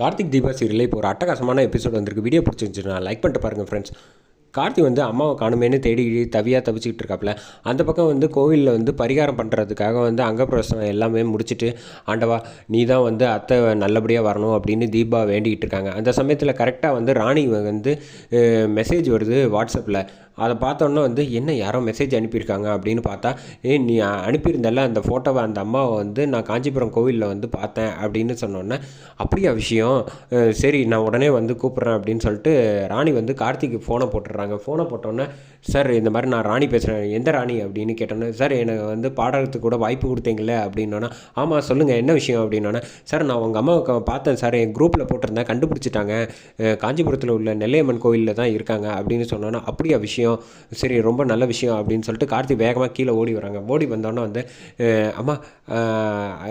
கார்த்திக் தீபா சீரியலில் இப்போ ஒரு அட்டகாசமான எபிசோட் வந்திருக்கு. வீடியோ பிடிச்சிருந்துச்சுன்னா லைக் பண்ணிட்டு பாருங்கள் ஃப்ரெண்ட்ஸ் கார்த்தி வந்து அம்மாவை காணுமேனு தேடி தவியாக தவிச்சிக்கிட்டு இருக்காப்புல அந்த பக்கம் வந்து கோவிலில் வந்து பரிகாரம் பண்ணுறதுக்காக வந்து அங்கப்பிரசனம் எல்லாமே முடிச்சுட்டு ஆண்டவா நீ தான் வந்து அத்தை நல்லபடியாக வரணும் அப்படின்னு தீபா வேண்டிக்கிட்டு இருக்காங்க. அந்த சமயத்தில் கரெக்டாக வந்து ராணி வந்து மெசேஜ் வருது வாட்ஸ்அப்பில் அதை பார்த்தோன்னே வந்து என்ன யாரோ மெசேஜ் அனுப்பியிருக்காங்க? அப்படின்னு பார்த்தா ஏ நீ அனுப்பியிருந்தல அந்த ஃபோட்டோவை அந்த அம்மாவை வந்து நான் காஞ்சிபுரம் கோவிலில் வந்து பார்த்தேன் அப்படின்னு சொன்னோன்னே அப்படியா விஷயம். சரி நான் உடனே வந்து கூப்பிட்றேன் அப்படின்னு சொல்லிட்டு ராணி வந்து கார்த்திக்கு ஃபோனை போட்டுடுறாங்க. ஃபோனை போட்டோன்னே சார் இந்த மாதிரி நான் ராணி பேசுகிறேன் எந்த ராணி? அப்படின்னு கேட்டோன்னே சார் எனக்கு வந்து பாடுறதுக்கு கூட வாய்ப்பு கொடுத்தீங்களே அப்படின்னோன்னா ஆமாம் சொல்லுங்கள் என்ன விஷயம்? அப்படின்னோன்னே சார் நான் உங்கள் அம்மாவை பார்த்தேன் சார். என் குரூப்பில் போட்டிருந்தேன் கண்டுபிடிச்சிட்டாங்க. காஞ்சிபுரத்தில் உள்ள நெல்லையம்மன் கோவிலில் தான் இருக்காங்க அப்படின்னு சொன்னோன்னா அப்படியா விஷயம். விஷயம் சரி ரொம்ப நல்ல விஷயம் அப்படின்னு சொல்லிட்டு கார்த்தி வேகமாக கீழே ஓடி வராங்க. ஓடி வந்தோடனே வந்து அம்மா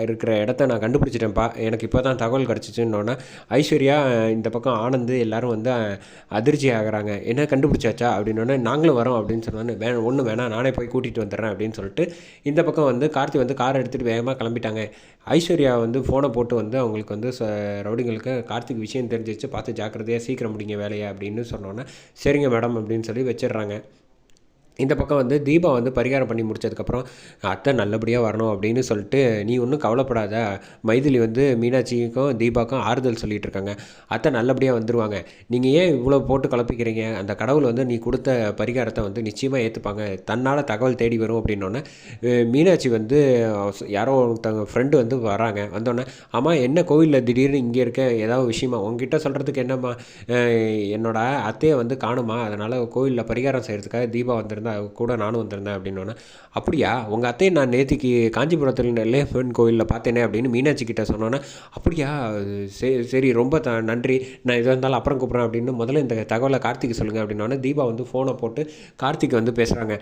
இருக்கிற இடத்த நான் கண்டுபிடிச்சிட்டேன்ப்பா. எனக்கு இப்போ தான் தகவல் கிடச்சிச்சுன்னொன்னே ஐஸ்வர்யா இந்த பக்கம் ஆனந்து எல்லோரும் வந்து அதிர்ச்சி ஆகிறாங்க. என்ன கண்டுபிடிச்சாச்சா? அப்படின்னோடனே நாங்களும் வரோம் அப்படின்னு சொன்னோன்னே வே ஒன்றும் வேணாம். நானே போய் கூட்டிகிட்டு வந்துடுறேன் அப்படின்னு சொல்லிட்டு இந்த பக்கம் வந்து கார்த்தி வந்து காரை எடுத்துகிட்டு வேகமாக கிளம்பிட்டாங்க. ஐஸ்வர்யா வந்து ஃபோனை போட்டு வந்து அவங்களுக்கு வந்து ரவுடிங்களுக்கு கார்த்திக் விஷயம் தெரிஞ்சிச்சு பார்த்து ஜாக்கிரதையாக சீக்கிரம் முடிங்க வேலையை அப்படின்னு சொன்னோன்னே சரிங்க மேடம் அப்படின்னு சொல்லி வச்சிடுறாங்க. பண்ணுறாங்க இந்த பக்கம் வந்து தீபா வந்து பரிகாரம் பண்ணி முடிச்சதுக்கப்புறம் அத்தை நல்லபடியாக வரணும் அப்படின்னு சொல்லிட்டு நீ ஒன்றும் கவலைப்படாத. மைதிலி வந்து மீனாட்சிக்கும் தீபாக்கும் ஆறுதல் சொல்லிகிட்டு இருக்காங்க அத்தை நல்லபடியாக வந்துடுவாங்க நீங்கள் ஏன் இவ்வளோ போட்டு கலப்பிக்கிறீங்க அந்த கடவுள் வந்து நீ கொடுத்த பரிகாரத்தை வந்து நிச்சயமாக ஏற்றுப்பாங்க தன்னால் தகவல் தேடி வரும் அப்படின்னோடனே மீனாட்சி வந்து யாரோ ஒருத்தவங்க ஃப்ரெண்டு வந்து வராங்க. வந்தோடனே ஆமாம் என்ன கோவிலில் திடீர்னு இங்கே இருக்க ஏதாவது விஷயமா? உங்ககிட்ட சொல்கிறதுக்கு என்னம்மா? என்னோட அத்தையை வந்து காணுமா? அதனால் கோவிலில் பரிகாரம் செய்கிறதுக்காக தீபா வந்திருந்தேன் வந்திருந்தா கூட நானும் வந்திருந்தேன் அப்படின்னோன்னே அப்படியா? உங்கள் அத்தையை நான் நேற்றுக்கு காஞ்சிபுரத்தில் நெல்லையம்மன் கோயிலில் பார்த்தேனே அப்படின்னு மீனாட்சி கிட்ட சொன்னோன்னே அப்படியா? சரி சரி ரொம்ப த நன்றி. நான் எதாக இருந்தாலும் அப்புறம் கூப்பிட்றேன் அப்படின்னு முதல்ல இந்த தகவலை கார்த்திக் சொல்லுங்கள் அப்படின்னோடனே தீபா வந்து ஃபோனை போட்டு கார்த்திக் வந்து பேசுகிறாங்க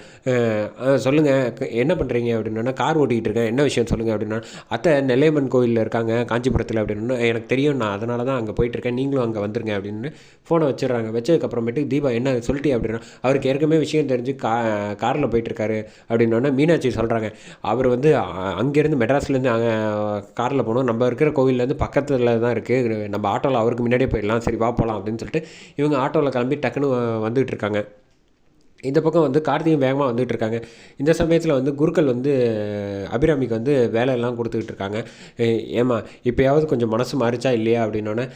சொல்லுங்கள் என்ன பண்ணுறீங்க அப்படின்னா கார் ஓட்டிகிட்டு இருக்கேன். என்ன விஷயம் சொல்லுங்கள் அப்படின்னா அத்தை நெல்லையம்மன் கோயிலில் இருக்காங்க காஞ்சிபுரத்தில் அப்படின்னு எனக்கு தெரியும் நான் அதனால தான் அங்கே போயிட்டுருக்கேன் நீங்களும் அங்கே வந்துருங்க அப்படின்னு ஃபோனை வச்சிடுறாங்க. வச்சதுக்கப்புறமேட்டு தீபா என்ன சொல்லிட்டு அப்படின்னா அவருக்கு ஏற்கனவே விஷயம் தெரிஞ்சு கா காரில் போயிட்டுருக்காரு அப்படின்னோடனே மீனாட்சி சொல்கிறாங்க அவர் வந்து அங்கேருந்து மெட்ராஸ்லேருந்து அங்கே காரில் போகணும் நம்ம இருக்கிற கோவில்லேருந்து பக்கத்தில் தான் இருக்குது நம்ம ஆட்டோவில் அவருக்கு முன்னாடியே போயிடலாம். சரி வா போகலாம் அப்படின்னு சொல்லிட்டு இவங்க ஆட்டோவில் கிளம்பி டக்குன்னு வந்துகிட்டு இருக்காங்க இந்த பக்கம் வந்து கார்த்திகை வேகமாக வந்துகிட்டு இருக்காங்க. இந்த சமயத்தில் வந்து குருக்கள் வந்து அபிராமிக்கு வந்து வேலையெல்லாம் கொடுத்துக்கிட்டு இருக்காங்க. ஏமா இப்போயாவது கொஞ்சம் மனசு மாறிச்சா இல்லையா அப்படின்னோடனே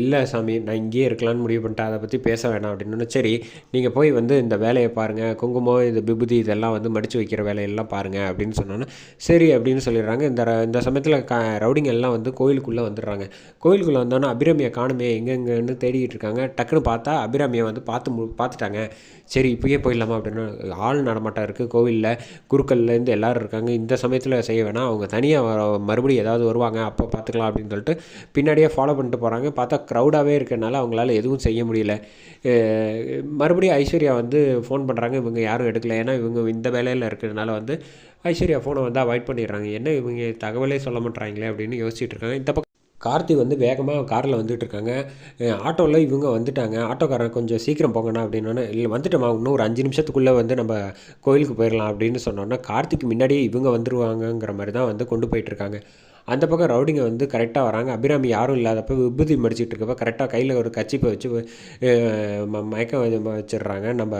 இல்லை சாமி நான் இங்கேயே இருக்கலாம்னு முடிவு பண்ணிட்டேன். அதை பற்றி பேச வேணாம். அப்படின்னோடனே சரி நீங்கள் போய் வந்து இந்த வேலையை பாருங்கள் குங்குமம் இந்த பிபுதி இதெல்லாம் வந்து மடித்து வைக்கிற வேலையெல்லாம் பாருங்கள் அப்படின்னு சொன்னோன்னே சரி அப்படின்னு சொல்லிடுறாங்க. இந்த இந்த சமயத்தில் க ரவுடிங்கெல்லாம் வந்து கோயிலுக்குள்ளே வந்துடுறாங்க. கோயிலுக்குள்ளே வந்தோன்னே அபிராமியை காணுமே எங்கெங்கன்னு தேடிக்கிட்டு இருக்காங்க. டக்குன்னு பார்த்தா அபிராமியை வந்து பார்த்து பார்த்துட்டாங்க. சரி இப்போ அங்கேயே போயிடலாமா அப்படின்னு ஆள் நடமாட்டம் இருக்குது கோவிலில் குருக்கள்லேருந்து எல்லோரும் இருக்காங்க. இந்த சமயத்தில் செய்ய வேணாம். அவங்க தனியாக மறுபடியும் ஏதாவது வருவாங்க. அப்போ பார்த்துக்கலாம் அப்படின்னு சொல்லிட்டு பின்னாடியே ஃபாலோ பண்ணிட்டு போகிறாங்க பார்த்தா க்ரௌடாகவே இருக்கனால அவங்களால எதுவும் செய்ய முடியல. மறுபடியும் ஐஸ்வர்யா வந்து ஃபோன் பண்ணுறாங்க இவங்க யாரும் எடுக்கல. ஏன்னா இவங்க இந்த வேலையில் இருக்கிறதுனால வந்து ஐஸ்வர்யா ஃபோனை வந்து அவாய்ட் பண்ணிடுறாங்க. என்ன இவங்க தகவலே சொல்ல மாட்டாங்களே அப்படின்னு யோசிச்சுட்டு இருக்காங்க. இந்த பக்கம் கார்த்தி வந்து வேகமாக காரில் வந்துட்டு இருக்காங்க ஆட்டோவில் இவங்க வந்துட்டாங்க. ஆட்டோக்காரன் கொஞ்சம் சீக்கிரம் போங்கண்ணா அப்படின்னோன்னே இல்லை வந்துட்டோமா இன்னும் ஒரு அஞ்சு நிமிஷத்துக்குள்ளே வந்து நம்ம கோயிலுக்கு போயிடலாம் அப்படின்னு சொன்னோன்னா கார்த்திக்கு முன்னாடியே இவங்க வந்துருவாங்கங்கிற மாதிரி தான் வந்து கொண்டு போயிட்டுருக்காங்க. அந்த பக்கம் ரவுடிங்க வந்து கரெக்டாக வராங்க. அபிராமி யாரும் இல்லாதப்போ விபூதி மடிச்சிட்டு இருக்கப்போ கரெக்டாக கையில் ஒரு கச்சிப்பை வச்சு மயக்கம் வச்சிடுறாங்க. நம்ம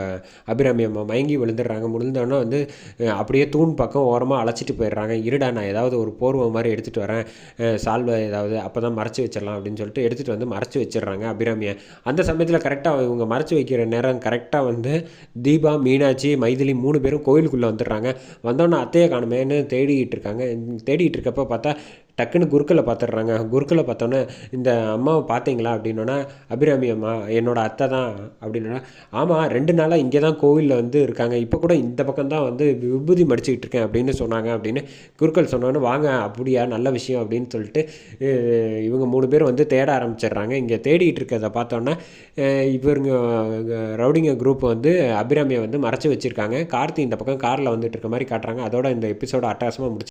அபிராமியை மயங்கி விழுந்துடுறாங்க. விழுந்தோடனே வந்து அப்படியே தூண் பக்கம் ஓரமாக அழைச்சிட்டு போயிடுறாங்க. இருடா நான் ஏதாவது ஒரு போர்வை மாதிரி எடுத்துகிட்டு வரேன். சால்வை ஏதாவது அப்போ தான் மறைச்சி வச்சிடலாம் அப்படின்னு சொல்லிட்டு எடுத்துகிட்டு வந்து மறைச்சி வச்சிடுறாங்க அபிராமியை. அந்த சமயத்தில் கரெக்டாக இவங்க மறைச்சி வைக்கிற நேரம் கரெக்டாக வந்து தீபா மீனாட்சி மைதிலி மூணு பேரும் கோயிலுக்குள்ளே வந்துடுறாங்க. வந்தோன்னே அத்தையை காணுமேன்னு தேடிக்கிட்டு இருக்காங்க. தேடிகிட்டு இருக்கப்போ பார்த்தா டக்குன்னு குருக்களை பார்த்துட்றாங்க. குருக்களை பார்த்தோன்னே இந்த அம்மாவை பார்த்தீங்களா? அப்படின்னோன்னா அபிராமி அம்மா என்னோடய அத்தை தான். அப்படின்னா ஆமாம் ரெண்டு நாளாக இங்கே தான் கோவிலில் வந்து இருக்காங்க. இப்போ கூட இந்த பக்கம் தான் வந்து விபூதி மடிச்சுக்கிட்டு இருக்கேன் அப்படின்னு சொன்னாங்க அப்படின்னு குருக்கள் சொன்னோன்னு வாங்க அப்படியா நல்ல விஷயம் அப்படின்னு சொல்லிட்டு இவங்க மூணு பேர் வந்து தேட ஆரம்பிச்சிடுறாங்க. இங்கே தேடிட்டு இருக்கிறத பார்த்தோன்னா இவருங்க ரவுடிங்க குரூப் வந்து அபிராமியை வந்து மறைச்சி வச்சுருக்காங்க. கார்த்தி இந்த பக்கம் காரில் வந்துட்டு இருக்க மாதிரி காட்டுறாங்க. அதோட இந்த எபிசோட அட்டகாசமாக முடிச்சு